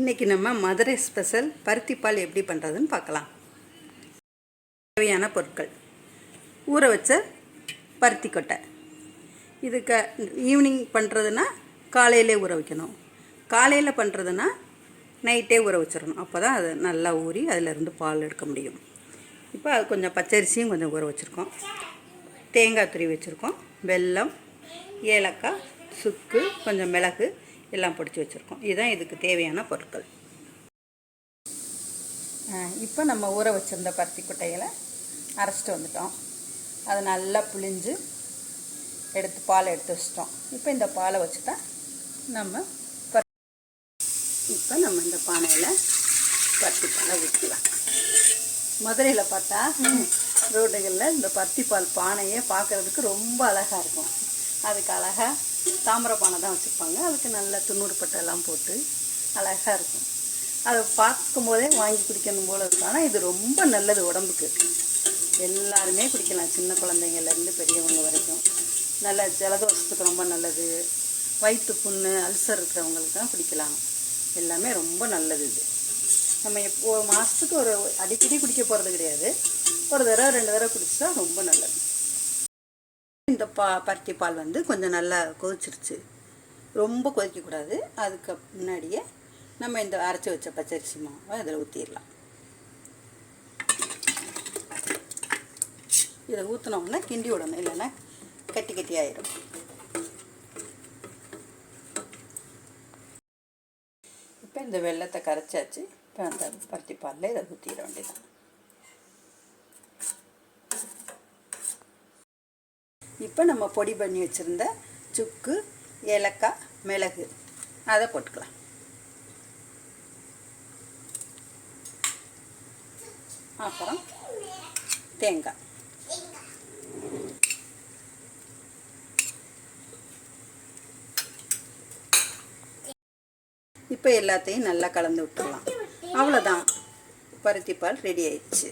இன்றைக்கி நம்ம மதுரை ஸ்பெஷல் பருத்திப்பால் எப்படி பண்ணுறதுன்னு பார்க்கலாம். தேவையான பொருட்கள். ஊற வச்ச பருத்தி கொட்டை. இதுக்கு ஈவினிங் பண்ணுறதுன்னா காலையிலே ஊற வைக்கணும். காலையில் பண்ணுறதுன்னா நைட்டே ஊற வச்சிடணும். அப்போ தான் அது நல்லா ஊறி அதிலிருந்து பால் எடுக்க முடியும். இப்போ அது கொஞ்சம் பச்சரிசியும் கொஞ்சம் ஊற வச்சுருக்கோம். தேங்காய் துருவி வச்சுருக்கோம். வெல்லம் ஏலக்காய் சுக்கு கொஞ்சம் மிளகு எல்லாம் பிடிச்சி வச்சுருக்கோம். இதுதான் இதுக்கு தேவையான பொருட்கள். இப்போ நம்ம ஊற வச்சுருந்த பருத்தி குட்டைகளை அரைச்சிட்டு வந்துட்டோம். அதை நல்லா புளிஞ்சு எடுத்து பால் எடுத்து வச்சிட்டோம். இப்போ இந்த பாலை வச்சுட்டா நம்ம இப்போ நம்ம இந்த பானையில் பருத்தி பாலை ஊற்றிக்கலாம் மதுரையில் பார்த்தா ரோடுகளில் இந்த பருத்தி பால் பானையே பார்க்குறதுக்கு ரொம்ப அழகாக இருக்கும். அதுக்கு அழகாக தாமிர பானை தான் வச்சுருப்பாங்க அதுக்கு நல்ல துண்ணூறு பட்டெல்லாம் போட்டு அழகாக இருக்கும். அதை பார்க்கும் போதே வாங்கி குடிக்கணும் போல் இருக்கும் ஆனால் இது ரொம்ப நல்லது உடம்புக்கு. எல்லாருமே குடிக்கலாம். சின்ன குழந்தைங்கள்லேருந்து பெரியவங்க வரைக்கும். நல்ல ஜலதோஷத்துக்கு ரொம்ப நல்லது. வயிற்று புண்ணு அல்சர் இருக்கிறவங்களுக்கு தான் குடிக்கலாம். எல்லாமே ரொம்ப நல்லது இது. நம்ம எப்போ ஒரு மாதத்துக்கு ஒரு அடிக்கடி குடிக்க போகிறது கிடையாது. ஒரு தடவை ரெண்டு தடவை குடிச்சா ரொம்ப நல்லது. பா பருத்தி பால் வந்து கொஞ்சம் நல்லா கொதிச்சிருச்சு. ரொம்ப கொதிக்கக்கூடாது. அதுக்கு முன்னாடியே நம்ம இந்த அரைச்சி வச்ச பச்சரிசி மாவை அதில் ஊற்றிடலாம் இதை ஊற்றினோம்னா கிண்டி விடணும். இல்லைன்னா கட்டி கட்டி ஆயிடும் இப்போ இந்த வெள்ளத்தை கரைச்சாச்சு. இப்போ அந்த பருத்தி பாலில் இதை ஊற்றிட வேண்டியதான் இப்போ நம்ம பொடி பண்ணி வச்சுருந்த சுக்கு ஏலக்காய் மிளகு. அதை போட்டுக்கலாம். அப்புறம் தேங்காய். இப்போ எல்லாத்தையும் நல்லா கலந்து விட்டுடலாம். அவ்வளோதான். பருத்தி பால் ரெடி ஆயிடுச்சு.